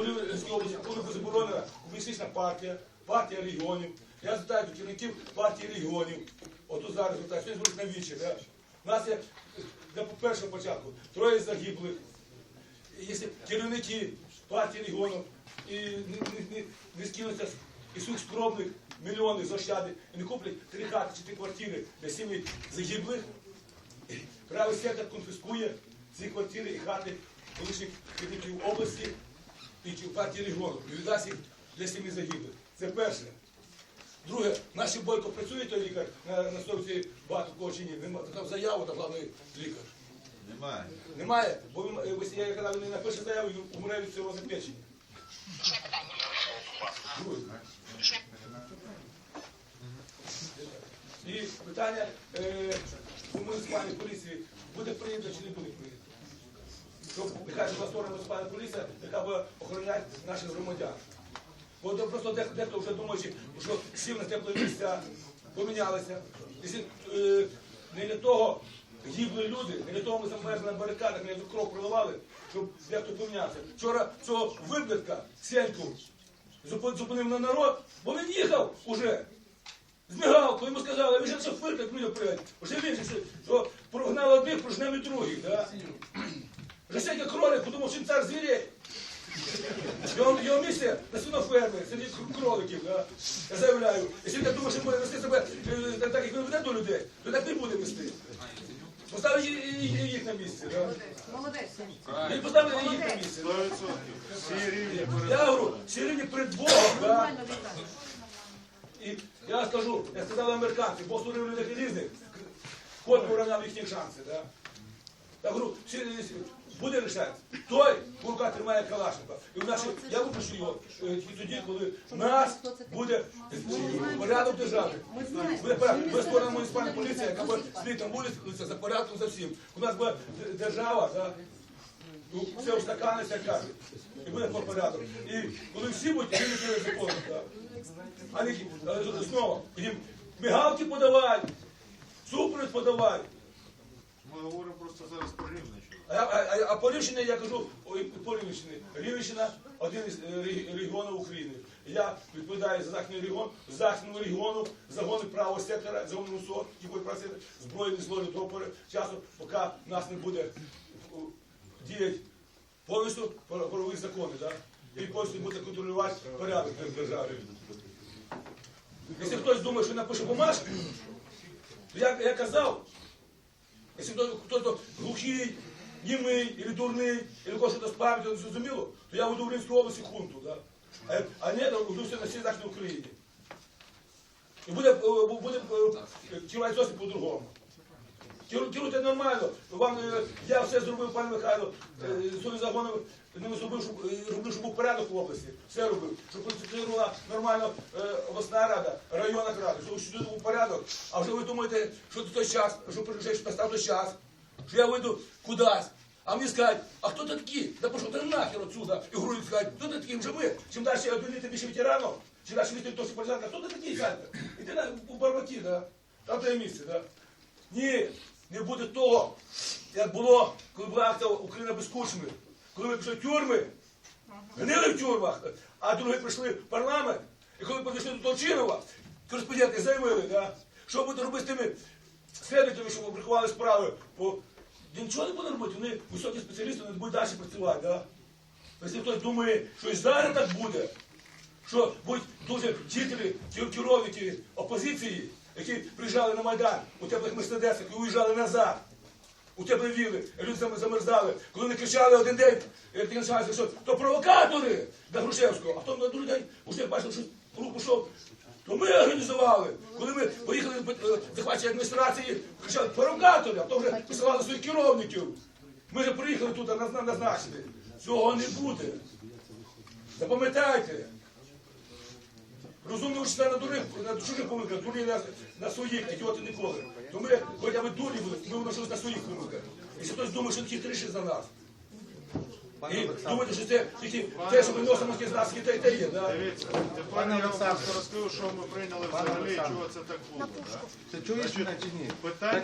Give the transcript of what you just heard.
у Рівненській коли буде заборонена комуністична партія, партія регіонів. Я звертаю до керівників партії регіонів. От зараз звертаю, сьогодні звертаю на вічі. Да? У нас є для першого початку троє загиблих. Якщо керівники партії регіонів і не, не, не, скинуться з- із скромних мільйонів заощадить і не куплять три хати чи три квартири для сім'ї загиблих, правий сектор конфіскує ці квартири і хати колишніх керівників області чи партії регіону їх для сім'ї загиблих. Це перше. Друге, наші бойко працює той лікар на, стороні багато кого чи ні. Там заяву, там головний лікар. Немає. Немає, бо він, е, ось я коли він напише заяву, він умре від цього запечення. Друге. І питання е, муніципальній поліції буде прийнято чи не буде прийнято. Щоб нехай була створена муніципальна поліція, яка буде охороняти наших громадян. Бо то просто дехто, вже думає, що сів на теплі місця, помінялися. Е, не для того гибли люди, не для того ми замерзли на барикадах, не кров проливали, щоб дехто помінявся. Вчора цього виблядка, Сеньку, зупинив на народ, бо він їхав уже. З мигалкою йому сказали, ви ж що фиркать мені прийти. Вже він що прогнали одних, прожнемо других. Да? Сьогодні кролик, подумав, що він цар звірей. Його, його місце на свинофермі, серед кроликів, да? я заявляю. Якщо він думає, що буде вести себе е, так, як він веде до людей, то так не буде вести. Поставить їх на місце. Да? Молодець. І поставити їх на місце. 100%. Всі рівні перед Я говорю, всі рівні перед Богом. Да? І я скажу, я сказав американці, Бог створив людей різних, код уравняв їхні шанси. Да? Я говорю, всі, буде рішати. Той руках тримає Калашникова. І в нашій, я випишу його е, тільки тоді, коли в нас буде порядок держави. Буде порядок. Буде створена муніципальна поліція, яка буде на вулиці за порядком за всім. У нас буде держава? Ну, все устаканиться, як кажуть. І буде по порядок. І коли всі будуть рівні перед законом, да? а не е, знову їм мигалки подавай, супровід подавай. Ми говоримо просто зараз про рівне. А, а, а, а по Рівщині я кажу, ой, по Рівщині. Рівщина один із регіонів України. Я відповідаю за західний регіон, з західного регіону загони правого сектора, загони УСО, будуть працювати збройні злої до часу, поки нас не буде діяти повністю правові закони, да? і повністю буде контролювати порядок в державі. Якщо хтось думає, що напише бумажку, то я, я казав, Якщо хтось глухий, німий, или дурний, или кого щось справить, не зрозуміло, то я веду в Рівненській області хунту, да? а, а не веду все на всій Західній Україні. І буде, е, буде керувати зовсім по-другому. Керу- Керуйте нормально. Вам, е, я все зробив, пане Михайло, е, свої загони не зробив, щоб, роблю, щоб був порядок в області. Все робив. Щоб функціонувала нормально обласна рада, районна рада, щоб сюди був порядок. А вже ви думаєте, що той час, що прийшов, настав той час, що я вийду кудись. А мені скажуть, а хто ти такі? Да пішов ти нахер отсюда. І грудь скажуть, хто ти такий? Вже ви. Чим далі одні більше ветеранів, чим далі вісти досі політика, хто ти такий, кажете? Іди на у барбаки, да? Там те місце, да? Ні, не буде того, як було, коли була акція Україна без кучми. Коли ми пішли тюрми, гнили в тюрмах, а другі прийшли в парламент, і коли підійшли до Толчинова, кореспонденти заявили, да, що буде робити з тими слідчими, що приховали справи. Бо нічого не буде робити, вони високі спеціалісти не будуть далі працювати. Да? Якщо хтось думає, що і зараз так буде, що будуть дуже вчителі, кер- керівники опозиції, які приїжджали на Майдан у теплих мерседесах і уїжджали назад. У теплі віли, люди замерзали. Коли вони кричали один день, як таке що то провокатори для Грушевського, а потім на другий день уже бачив, що рух пішов. То ми організували. Коли ми поїхали е, захвачені адміністрації, кричали провокатори, а то вже посилали своїх керівників. Ми вже приїхали тут, а назначили. Цього не буде. Запам'ятайте. Розумні учителя на дурних, на чужих помилках, дурні на, на своїх, ідіоти ніколи. То ми, хоча б дурні були, ми виносились на своїх помилках. Якщо хтось думає, що такі хитріші за нас. І думаєте, що це тільки те, що ми носимо з нас, і те, і те є. Да? Дивіться, тепер я вам розкажу, що ми прийняли взагалі, і чого це так було. Ти чуєш чи ні? Питання